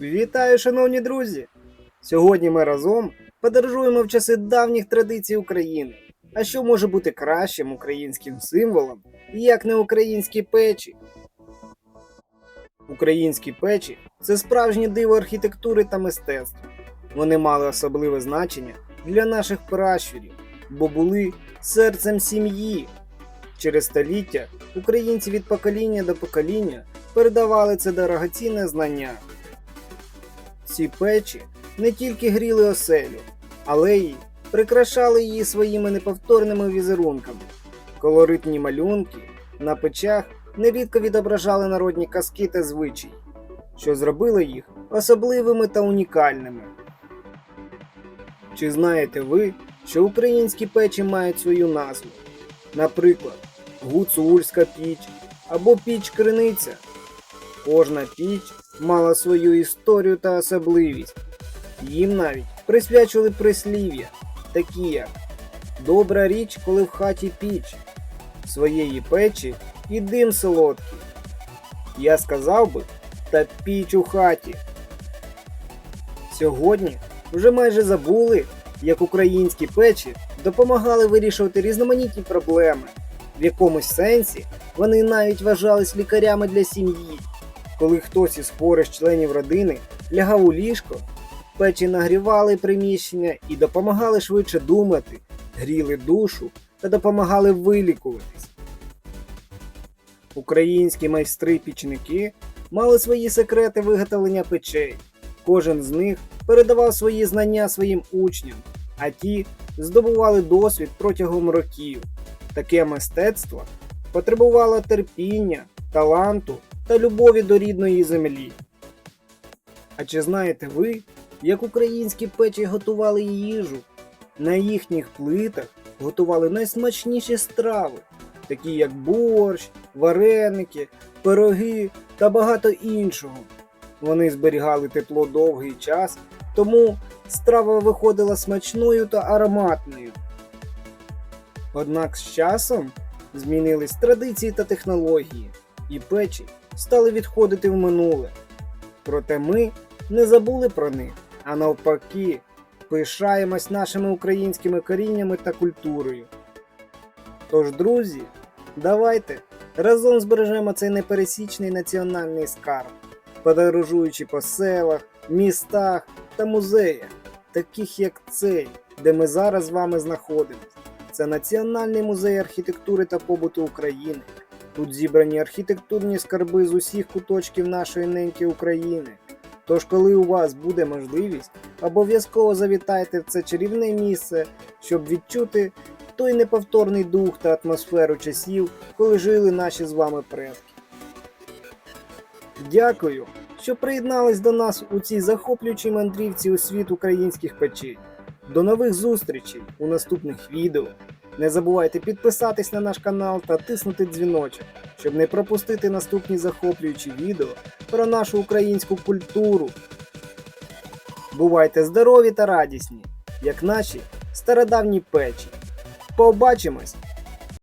Вітаю, шановні друзі! Сьогодні ми разом подорожуємо в часи давніх традицій України. А що може бути кращим українським символом, як не українські печі? Українські печі це справжнє диво архітектури та мистецтва. Вони мали особливе значення для наших пращурів, бо були серцем сім'ї. Через століття українці від покоління до покоління передавали це дорогоцінне знання. Ці печі не тільки гріли оселю, але й прикрашали її своїми неповторними візерунками. Колоритні малюнки на печах нерідко відображали народні казки та звичаї, що зробило їх особливими та унікальними. Чи знаєте ви, що українські печі мають свою назву? Наприклад, гуцульська піч або піч криниця. Кожна піч мала свою історію та особливість. Їм навіть присвячували прислів'я, такі як Добра річ, коли в хаті піч, своєї печі і дим солодкий. Я сказав би, та піч у хаті. Сьогодні вже майже забули, як українські печі допомагали вирішувати різноманітні проблеми. В якомусь сенсі вони навіть вважались лікарями для сім'ї. Коли хтось із хворих членів родини лягав у ліжко, печі нагрівали приміщення і допомагали швидше думати, гріли душу та допомагали вилікуватись. Українські майстри-пічники мали свої секрети виготовлення печей. Кожен з них передавав свої знання своїм учням, а ті здобували досвід протягом років. Таке мистецтво потребувало терпіння, таланту та любові до рідної землі. А чи знаєте ви, як українські печі готували їжу? На їхніх плитах готували найсмачніші страви, такі як борщ, вареники, пироги та багато іншого. Вони зберігали тепло довгий час, тому страва виходила смачною та ароматною. Однак з часом змінились традиції та технології, і печі стали відходити в минуле. Проте ми не забули про них, а навпаки, пишаємось нашими українськими коріннями та культурою. Тож, друзі, давайте разом збережемо цей непересічний національний скарб, подорожуючи по селах, містах та музеях, таких як цей, де ми зараз з вами знаходимося. Це Національний музей архітектури та побуту України. Тут зібрані архітектурні скарби з усіх куточків нашої неньки України. Тож, коли у вас буде можливість, обов'язково завітайте в це чарівне місце, щоб відчути той неповторний дух та атмосферу часів, коли жили наші з вами предки. Дякую, що приєднались до нас у цій захоплюючій мандрівці у світ українських печей. До нових зустрічей у наступних відео. Не забувайте підписатись на наш канал та тиснути дзвіночок, щоб не пропустити наступні захоплюючі відео про нашу українську культуру. Бувайте здорові та радісні, як наші стародавні печі. Побачимось!